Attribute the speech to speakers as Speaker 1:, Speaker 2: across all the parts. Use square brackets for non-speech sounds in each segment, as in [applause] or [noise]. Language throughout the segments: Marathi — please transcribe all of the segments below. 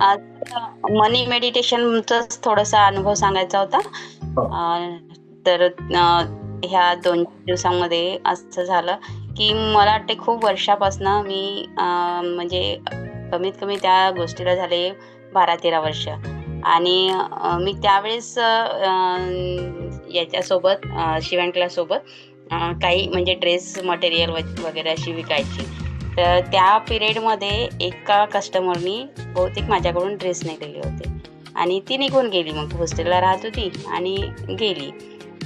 Speaker 1: आज मनी मेडिटेशनचाच थोडासा अनुभव सांगायचा होता.
Speaker 2: हो.
Speaker 1: तर ह्या दोन दिवसांमध्ये असं झालं की मला वाटते खूप वर्षापासून मी म्हणजे कमीत कमी त्या गोष्टीला झाले बारा तेरा वर्ष. आणि मी त्यावेळेस याच्यासोबत अं, शिवण क्लाससोबत अं, काही म्हणजे ड्रेस मटेरियल वगैरे अशी विकायची. तर त्या पिरियडमध्ये एका कस्टमरनी बहुतेक माझ्याकडून ड्रेस नेलेले होते. आणि ती निघून गेली मग हॉस्टेलला राहत होती आणि गेली.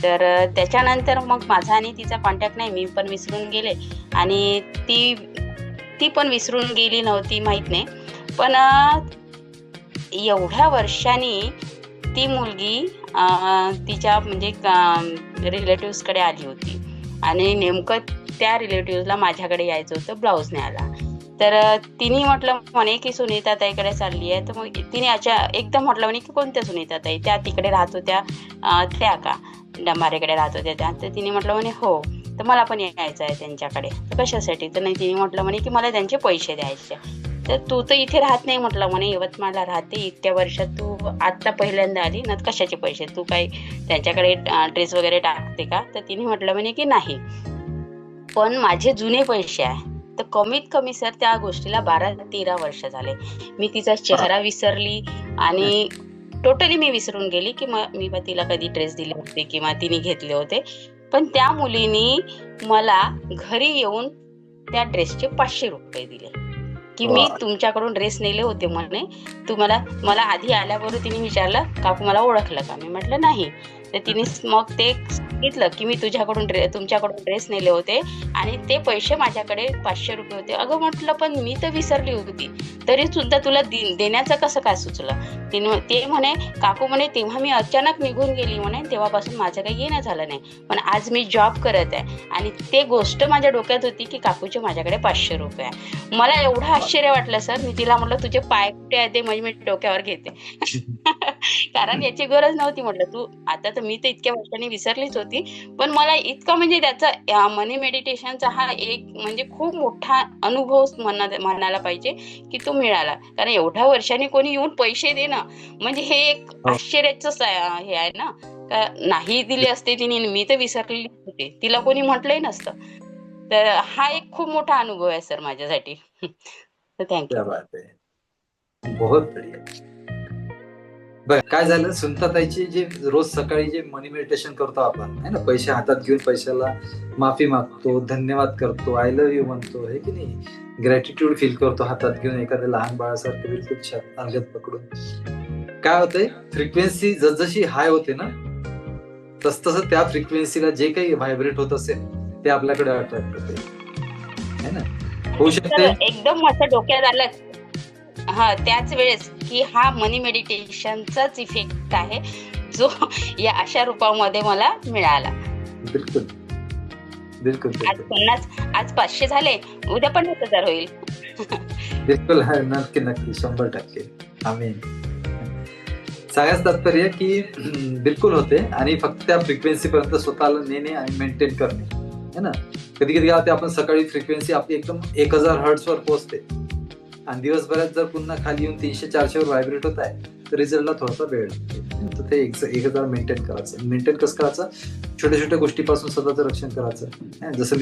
Speaker 1: तर त्याच्यानंतर मग माझा आणि तिचा कॉन्टॅक्ट नाही मी पण विसरून गेले. आणि ती ती पण विसरून गेली नव्हती माहीत नाही. पण एवढ्या वर्षांनी ती मुलगी तिच्या म्हणजे रिलेटिव्सकडे आली होती. आणि नेमकं त्या रिलेटिव्हला माझ्याकडे यायचं होतं ब्लाऊज न्यायला. तर तिने म्हटलं म्हणे की सुनीता ताईकडे चालली आहे. तर मग तिने अच्या एकदम म्हटलं म्हणे की कोणत्या सुनीता ताई? त्या तिकडे राहत होत्या त्या का? डंबारेकडे राहत होत्या त्या. तर तिने म्हटलं म्हणे हो तर मला पण यायचं आहे त्यांच्याकडे. तर कशासाठी? तर नाही तिने म्हटलं म्हणे की मला त्यांचे पैसे द्यायचे तर तू तर इथे राहत नाही म्हटलं म्हणे यवतमाळला राहते. इतक्या वर्षात तू आत्ता पहिल्यांदा आली. ना कशाचे पैसे? तू काही त्यांच्याकडे ड्रेस वगैरे टाकते का? तर तिने म्हटलं म्हणे की नाही. पण माझे जुने पैसे आहे. तर कमीत कमी सर त्या गोष्टीला बारा तेरा वर्ष झाले. मी तिचा चेहरा विसरली आणि टोटली मी विसरून गेली की म- मी बा तिला कधी ड्रेस दिले होते किंवा तिने घेतले होते. पण त्या मुलीनी मला घरी येऊन त्या ड्रेसचे पाचशे रुपये दिले. की मी. तुमच्याकडून ड्रेस नेले होते म्हणे. तुम्हाला मला आधी आल्याबरोबर तिने विचारलं काकू मला ओळखलं का? मी म्हटलं नाही. तर तिने मग ते सांगितलं की मी तुझ्याकडून ड्रे तुमच्याकडून ड्रेस नेले होते आणि ते पैसे माझ्याकडे पाचशे रुपये होते. अगं म्हटलं पण मी तर विसरली होती. तरी सुद्धा तुला देण्याचं कसं काय सुचलं? तिने ते म्हणे काकू म्हणे तेव्हा मी अचानक निघून गेली म्हणे तेव्हापासून माझं काही येणं झालं नाही. पण आज मी जॉब करत आहे. आणि ते गोष्ट माझ्या डोक्यात होती की काकूचे माझ्याकडे पाचशे रुपये आहे. मला एवढं आश्चर्य वाटलं सर मी तिला म्हटलं तुझे पाय कुठे आहे ते म्हणजे मी डोक्यावर घेते. [laughs] [laughs] कारण याची गरज नव्हती म्हटलं तू. आता तर मी तर इतक्या वर्षांनी विसरलीच होती. पण मला इतका म्हणजे त्याचा मनी मेडिटेशनचा हा एक म्हणजे खूप मोठा अनुभव म्हणा म्हणायला पाहिजे की तो मिळाला. कारण एवढ्या वर्षांनी कोणी येऊन पैसे दे ना म्हणजे हे एक
Speaker 2: हो.
Speaker 1: आश्चर्याच हे आहे ना. का नाही दिले असते तिने मी तर विसरलेली होते. तिला कोणी म्हटलंही नसतं. तर हा एक खूप मोठा अनुभव आहे सर माझ्यासाठी. [laughs] थँक्यू.
Speaker 2: बहुत बढिया. बर काय झालं? सुनताताईची जे रोज सकाळी जे मनी मेडिटेशन करतो आपण है ना? पैसे हातात घेऊन पैशाला माफी मागतो धन्यवाद करतो आय लव्ह यू म्हणतो हे की नाही? ग्रॅटिट्यूड फील करतो हातात घेऊन एखाद्या लहान बाळासारखं बिलकुल छान अंगत पकडून. काय होतंय? फ्रिक्वेन्सी जसजशी हाय होते ना तस तसं त्या फ्रिक्वेन्सीला जे काही व्हायब्रेट होत असेल ते आपल्याकडे अट्रॅक्ट होते. है ना? होऊ शकते
Speaker 1: एकदम असं डोक्यात आलं. हा त्याच वेळेस. की हा मनी मेडिटेशनचाच इफेक्ट आहे जो या अशा रूपामध्ये मला मिळाला.
Speaker 2: बिलकुल. बिलकुल
Speaker 1: आज पन्नास आज पाचशे झाले उद्या पन्नास हजार होईल.
Speaker 2: बिलकुल नक्की नक्की शंभर टक्के. आम्ही सगळ्याच तात्पर्य की बिलकुल होते आणि फक्त त्या फ्रिक्वेन्सी पर्यंत स्वतःला नेणे आणि मेंटेन करणे. है ना? कधी कधी काय होते आपण सकाळी फ्रिक्वेन्सी आपली एकदम एक हजार हर्ट्स वर पोहोचते. आणि दिवसभरात जर पुन्हा खाली येऊन तीनशे चारशेवर व्हायब्रेट होत आहे तर रिझल्टला थोडासा वेळ तर ते एक एक हजार मेंटेन करायचं. मेंटेन कसं करायचं? छोट्या छोट्या गोष्टीपासून स्वतःचं रक्षण करायचं. जसं मी